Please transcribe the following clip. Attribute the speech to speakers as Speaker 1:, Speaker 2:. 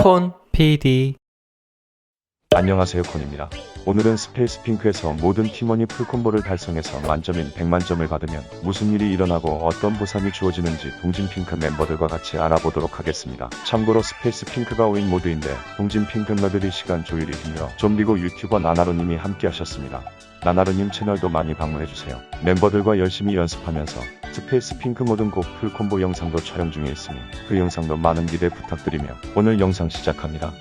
Speaker 1: 콘 PD
Speaker 2: 안녕하세요 콘입니다. 오늘은 스페이스 핑크에서 모든 팀원이 풀콤보를 달성해서 만점인 100만점을 받으면 무슨 일이 일어나고 어떤 보상이 주어지는지 동진 핑크 멤버들과 같이 알아보도록 하겠습니다. 참고로 스페이스 핑크가 5인 모드인데 동진 핑크 너들이 시간 조율이 힘들어 좀비고 유튜버 나나로님이 함께 하셨습니다. 나나로님 채널도 많이 방문해주세요. 멤버들과 열심히 연습하면서 스페이스 핑크 모든 곡 풀콤보 영상도 촬영 중에 있으니 그 영상도 많은 기대 부탁드리며 오늘 영상 시작합니다.